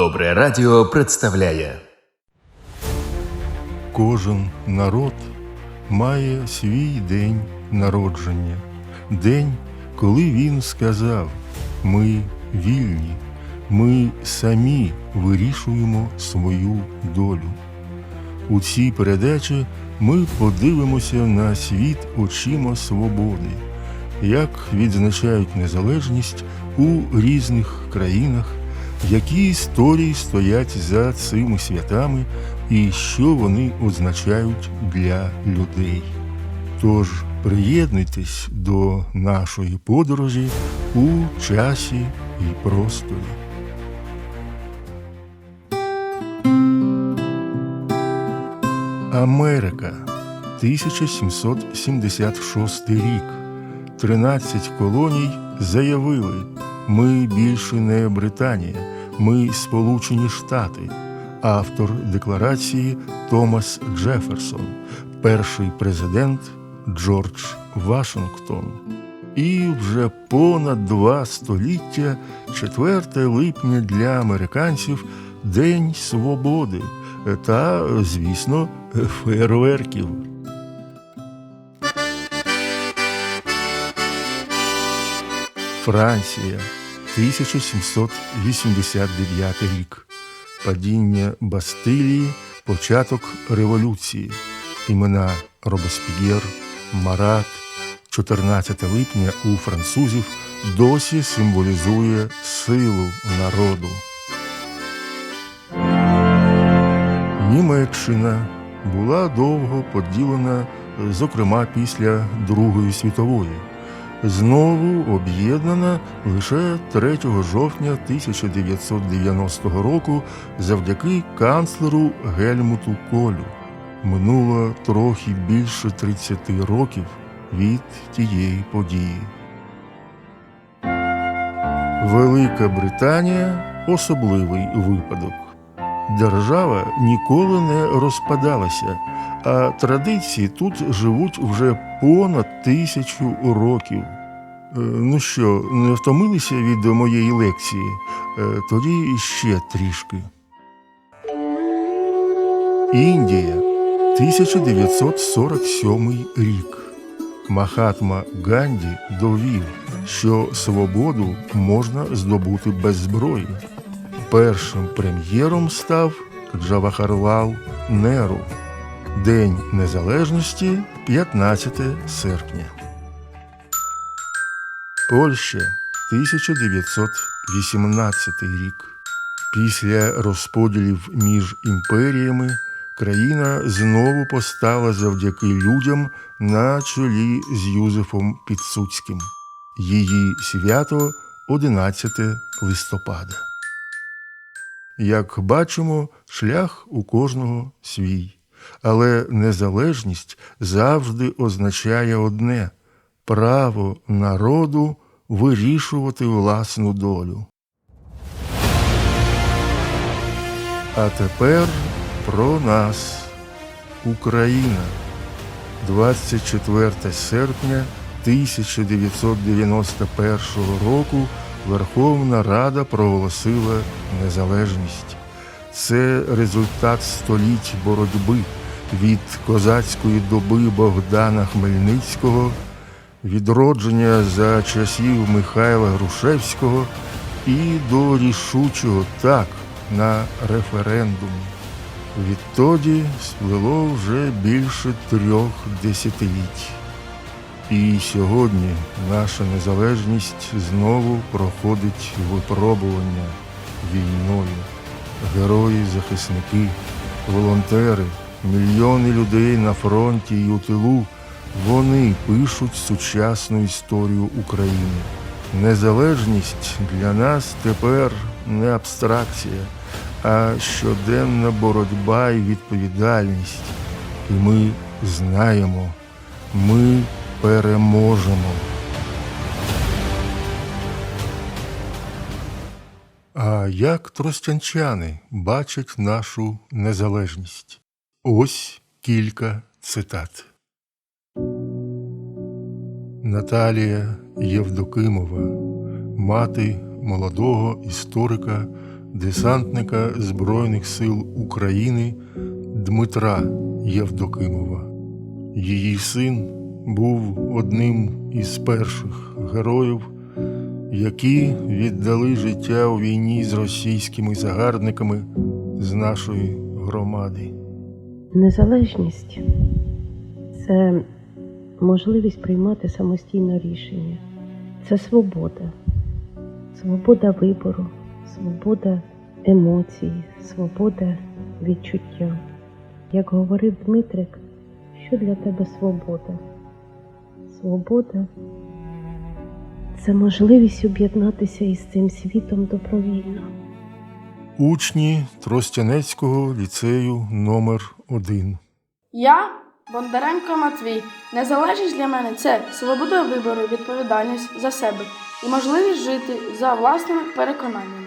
Добре радіо представляє Кожен народ має свій день народження, день, коли він сказав: Ми вільні, ми самі вирішуємо свою долю. У цій передачі ми подивимося на світ очима свободи, як відзначають незалежність у різних країнах, які історії стоять за цими святами і що вони означають для людей. Тож приєднуйтесь до нашої подорожі у часі і просторі. Америка 1776 рік. 13 колоній заявили: ми більше не Британія, ми Сполучені Штати. Автор декларації Томас Джеферсон, перший президент Джордж Вашингтон. І вже понад два століття, 4 липня для американців День свободи та, звісно, фейерверків. Франція, 1789 рік. Падіння Бастилії, початок революції. Імена Робесп'єр, Марат, 14 липня у французів досі символізує силу народу. Німеччина була довго поділена, зокрема після Другої світової. Знову об'єднана лише 3 жовтня 1990 року завдяки канцлеру Гельмуту Колю. Минуло трохи більше 30 років від тієї події. Велика Британія особливий випадок. Держава ніколи не розпадалася, а традиції тут живуть вже понад тисячу років. Е, Ну що, не втомилися від моєї лекції? Е, Тоді ще трішки. Індія, 1947 рік. Махатма Ганді довів, що свободу можна здобути без зброї. Першим прем'єром став Джавахарлал Неру. День Незалежності 15 серпня. Польща 1918 рік. Після розподілів між імперіями країна знову постала завдяки людям на чолі з Юзефом Підсуцьким. Її свято 11 листопада. Як бачимо, шлях у кожного свій, але незалежність завжди означає одне право народу вирішувати власну долю. А тепер про нас, Україна, 24 серпня 1991 року Верховна Рада проголосила незалежність. Це результат століть боротьби від козацької доби Богдана Хмельницького, відродження за часів Михайла Грушевського і до рішучого так на референдумі. Відтоді сплило вже більше трьох десятиліть. І сьогодні наша незалежність знову проходить випробування війною. Герої, захисники, волонтери, мільйони людей на фронті і у тилу вони пишуть сучасну історію України. Незалежність для нас тепер не абстракція, а щоденна боротьба і відповідальність. І ми знаємо, ми переможемо. А як тростянчани бачать нашу незалежність? Ось кілька цитат. Наталія Євдокимова, мати молодого історика десантника Збройних сил України Дмитра Євдокимова. Її син був одним із перших героїв, які віддали життя у війні з російськими загарбниками з нашої громади. Незалежність це можливість приймати самостійно рішення. Це свобода, свобода вибору, свобода емоцій, свобода відчуття. Як говорив Дмитрик, що для тебе свобода? Свобода це можливість об'єднатися із цим світом добровільно. Учні Тростянецького ліцею номер 1 Я Бондаренко Матвій. Незалежність для мене це свобода вибору, відповідальність за себе і можливість жити за власними переконаннями.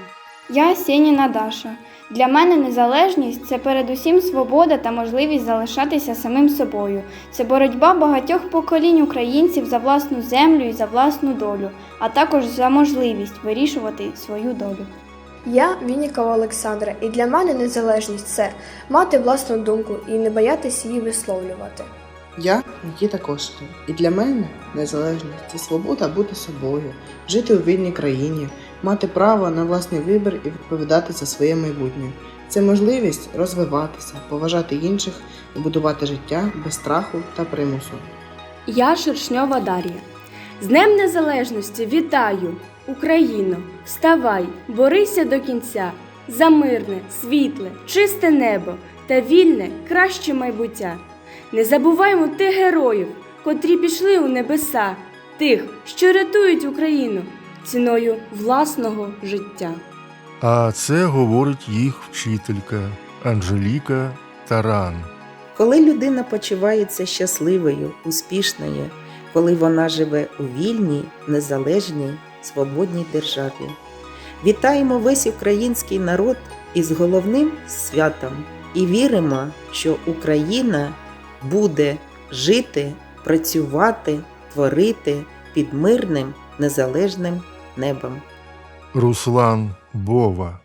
Я Сєніна Даша. Для мене незалежність це передусім свобода та можливість залишатися самим собою. Це боротьба багатьох поколінь українців за власну землю і за власну долю, а також за можливість вирішувати свою долю. Я Вінікова Олександра, і для мене незалежність це мати власну думку і не боятися її висловлювати. Я Нікіта Кошелєв, і для мене незалежність це свобода бути собою, жити у вільній країні, мати право на власний вибір і відповідати за своє майбутнє. Це можливість розвиватися, поважати інших і будувати життя без страху та примусу. Я Шершньова Дар'я. З Днем Незалежності вітаю! Україно! Вставай, борися до кінця за мирне, світле, чисте небо та вільне, краще майбуття. Не забуваймо тих героїв, котрі пішли у небеса, тих, що рятують Україну ціною власного життя. А це говорить їх вчителька Анжеліка Таран. Коли людина почувається щасливою, успішною, коли вона живе у вільній, незалежній, свободній державі. Вітаємо весь український народ із головним святом і віримо, що Україна буде жити, працювати, творити під мирним незалежним небом. Руслан Бова,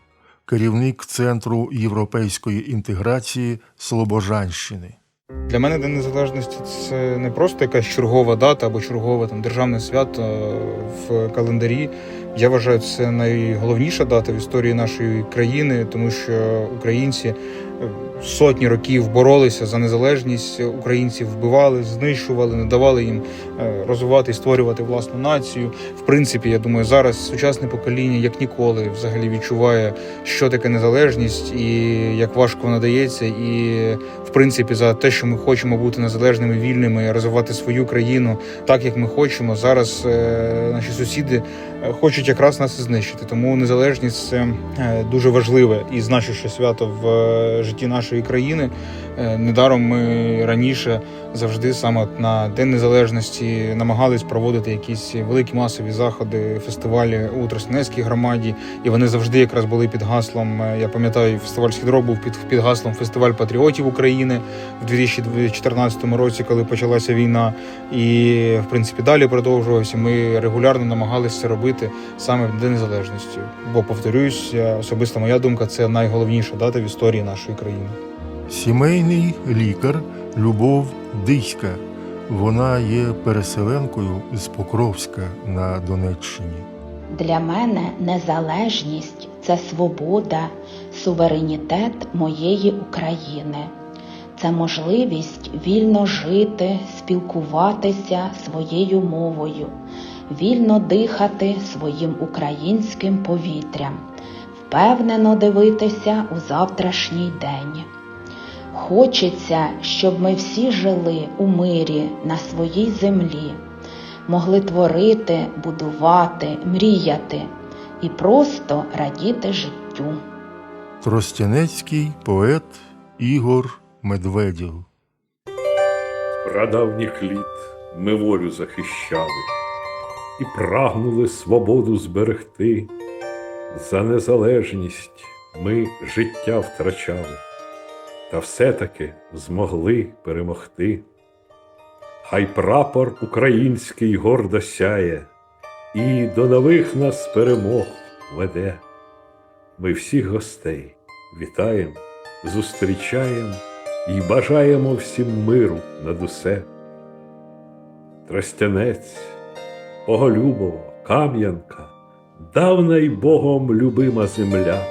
керівник Центру європейської інтеграції Слобожанщини. Для мене День Незалежності це не просто якась чергова дата або чергове там державне свято в календарі. Я вважаю, це найголовніша дата в історії нашої країни, тому що українці сотні років боролися за незалежність. Українців вбивали, знищували, не давали їм е, розвивати і створювати власну націю. В принципі, я думаю, зараз сучасне покоління як ніколи взагалі відчуває, що таке незалежність і як важко вона дається, і в принципі за те, що ми хочемо бути незалежними, вільними, розвивати свою країну так, як ми хочемо. Зараз е, наші сусіди хочуть якраз нас знищити. Тому незалежність це е, дуже важливе і значуще свято в е, житті нашої країни. Е, Недаром ми раніше завжди саме на День Незалежності намагались проводити якісь великі масові заходи, фестивалі у Тростянецькій громаді, і вони завжди якраз були під гаслом. е, Я пам'ятаю, фестиваль «Східро» був під, під гаслом Фестиваль патріотів України в 2014 році, коли почалася війна. І в принципі далі продовжувався. Ми регулярно намагалися це робити саме в День Незалежності. Бо повторюсь, особиста моя думка, це найголовніша дата в історії нашої країни. Сімейний лікар Любов Диська. Вона є переселенкою з Покровська на Донеччині. Для мене незалежність це свобода, суверенітет моєї України. Це можливість вільно жити, спілкуватися своєю мовою, вільно дихати своїм українським повітрям, впевнено дивитися у завтрашній день. Хочеться, щоб ми всі жили у мирі на своїй землі, могли творити, будувати, мріяти і просто радіти життю. Тростянецький поет Ігор Медведєв. Прадавніх літ ми волю захищали і прагнули свободу зберегти. За незалежність ми життя втрачали, та все-таки змогли перемогти. Хай прапор український гордо сяє і до нових нас перемог веде. ми всіх гостей вітаємо, зустрічаємо і бажаємо всім миру над усе. Тростянець, Боголюбово, Кам'янка, давна й Богом любима земля,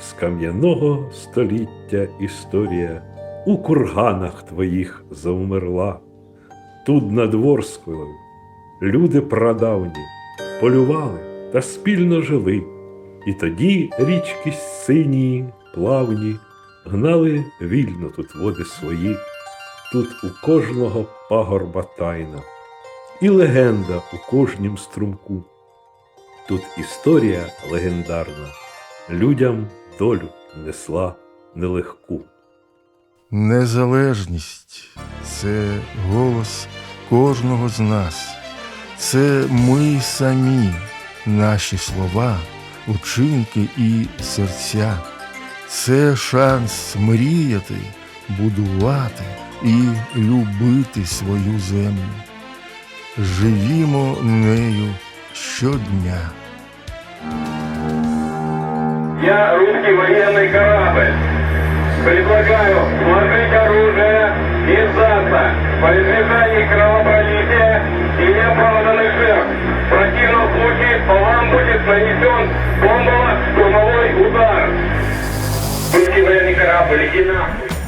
з кам'яного століття історія у курганах твоїх завмерла. Тут над Ворскою люди прадавні полювали та спільно жили, і тоді річки сині, плавні, гнали вільно тут води свої, тут у кожного пагорба тайна, і легенда у кожнім струмку. Тут історія легендарна, людям долю несла нелегку. Незалежність це голос кожного з нас. Це ми самі, наші слова, учинки і серця. Це шанс мріяти, будувати і любити свою землю Живімо нею щодня. Я русский военный корабль. Предлагаю сложить оружие и сдаться по избежанию кровопролития и неоправданных жертв. В противном случае по вам будет нанесен бомбово-штурмовой удар. Русский военный корабль, иди нахуй.